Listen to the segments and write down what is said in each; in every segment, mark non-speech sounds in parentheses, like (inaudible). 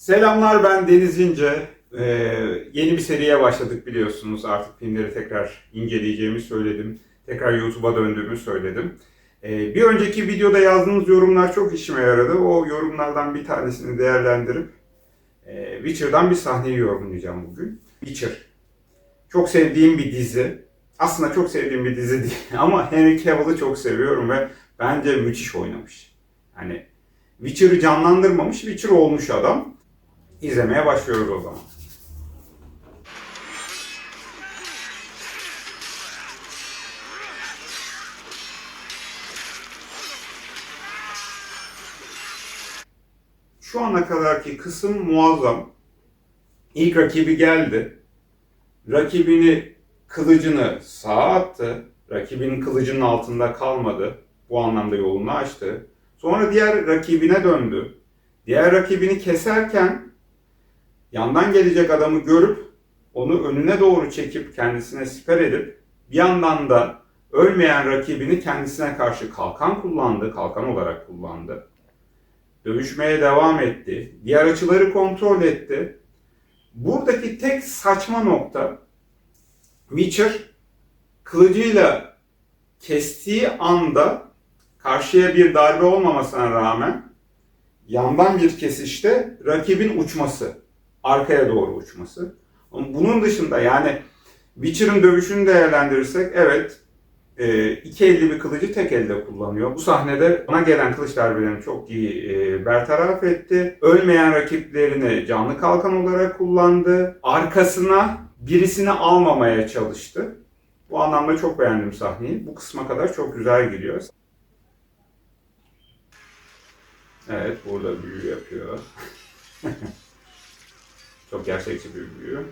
Selamlar ben Deniz İnce. Ee, yeni bir seriye başladık biliyorsunuz. Artık filmleri tekrar inceleyeceğimi söyledim. Tekrar YouTube'a döndüğümü söyledim. Ee, bir önceki videoda yazdığınız yorumlar çok işime yaradı. O yorumlardan bir tanesini değerlendirip e, Witcher'dan bir sahneyi yorumlayacağım bugün. Witcher. Çok sevdiğim bir dizi. Aslında çok sevdiğim bir dizi değil (laughs) ama Henry Cavill'ı çok seviyorum ve bence müthiş oynamış. Hani Witcher'ı canlandırmamış, Witcher olmuş adam. İzlemeye başlıyoruz o zaman. Şu ana kadarki kısım muazzam. İlk rakibi geldi. Rakibini kılıcını sağa attı. Rakibinin kılıcının altında kalmadı. Bu anlamda yolunu açtı. Sonra diğer rakibine döndü. Diğer rakibini keserken yandan gelecek adamı görüp onu önüne doğru çekip kendisine siper edip bir yandan da ölmeyen rakibini kendisine karşı kalkan kullandı, kalkan olarak kullandı. Dövüşmeye devam etti. Diğer açıları kontrol etti. Buradaki tek saçma nokta Witcher kılıcıyla kestiği anda karşıya bir darbe olmamasına rağmen yandan bir kesişte rakibin uçması. Arkaya doğru uçması. Bunun dışında yani Witcher'ın dövüşünü değerlendirirsek evet e, iki elli bir kılıcı tek elde kullanıyor. Bu sahnede ona gelen kılıç darbelerini çok iyi e, bertaraf etti. Ölmeyen rakiplerini canlı kalkan olarak kullandı. Arkasına birisini almamaya çalıştı. Bu anlamda çok beğendim sahneyi. Bu kısma kadar çok güzel gidiyor. Evet, burada büyü yapıyor. (laughs) çok gerçekçi bir büyü.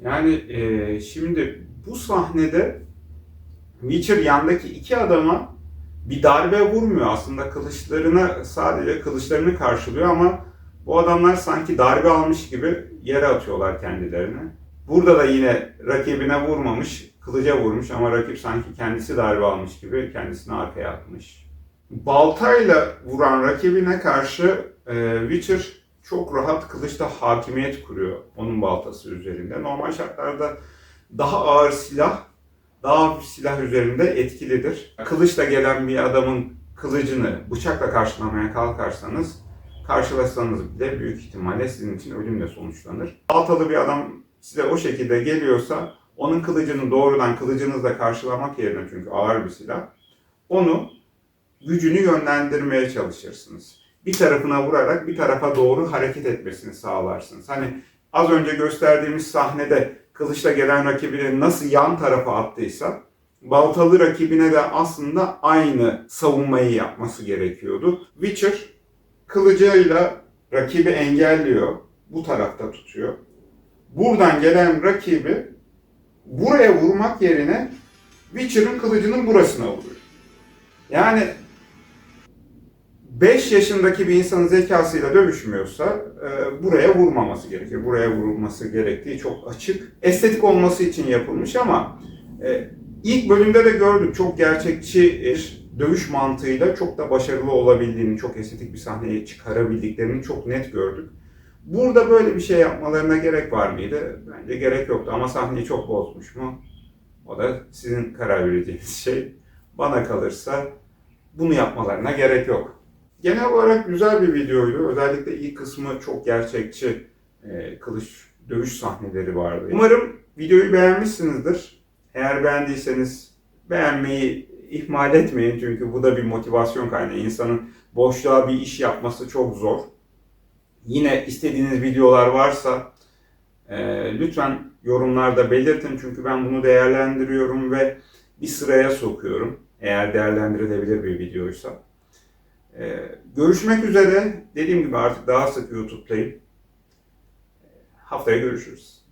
Yani e, şimdi bu sahnede Witcher yandaki iki adama bir darbe vurmuyor aslında kılıçlarına sadece kılıçlarını karşılıyor ama bu adamlar sanki darbe almış gibi yere atıyorlar kendilerini. Burada da yine rakibine vurmamış, kılıca vurmuş ama rakip sanki kendisi darbe almış gibi kendisini arkaya atmış. Baltayla vuran rakibine karşı e, Witcher çok rahat kılıçta hakimiyet kuruyor onun baltası üzerinde. Normal şartlarda daha ağır silah, daha hafif silah üzerinde etkilidir. Kılıçla gelen bir adamın kılıcını bıçakla karşılamaya kalkarsanız karşılaşsanız bile büyük ihtimalle sizin için ölümle sonuçlanır. Baltalı bir adam size o şekilde geliyorsa onun kılıcını doğrudan kılıcınızla karşılamak yerine çünkü ağır bir silah onu gücünü yönlendirmeye çalışırsınız bir tarafına vurarak bir tarafa doğru hareket etmesini sağlarsınız. Hani az önce gösterdiğimiz sahnede kılıçla gelen rakibini nasıl yan tarafa attıysa baltalı rakibine de aslında aynı savunmayı yapması gerekiyordu. Witcher kılıcıyla rakibi engelliyor. Bu tarafta tutuyor. Buradan gelen rakibi buraya vurmak yerine Witcher'ın kılıcının burasına vuruyor. Yani 5 yaşındaki bir insanın zekasıyla dövüşmüyorsa e, buraya vurmaması gerekir. Buraya vurulması gerektiği çok açık. Estetik olması için yapılmış ama e, ilk bölümde de gördük çok gerçekçi bir dövüş mantığıyla çok da başarılı olabildiğini, çok estetik bir sahneye çıkarabildiklerini çok net gördük. Burada böyle bir şey yapmalarına gerek var mıydı? Bence gerek yoktu ama sahneyi çok bozmuş mu? O da sizin karar vereceğiniz (laughs) şey. Bana kalırsa bunu yapmalarına gerek yok. Genel olarak güzel bir videoydu. Özellikle ilk kısmı çok gerçekçi e, kılıç dövüş sahneleri vardı. Umarım videoyu beğenmişsinizdir. Eğer beğendiyseniz beğenmeyi ihmal etmeyin çünkü bu da bir motivasyon kaynağı. İnsanın boşluğa bir iş yapması çok zor. Yine istediğiniz videolar varsa e, lütfen yorumlarda belirtin çünkü ben bunu değerlendiriyorum ve bir sıraya sokuyorum. Eğer değerlendirilebilir bir videoysa. Ee, görüşmek üzere. Dediğim gibi artık daha sık YouTube'dayım. Haftaya görüşürüz.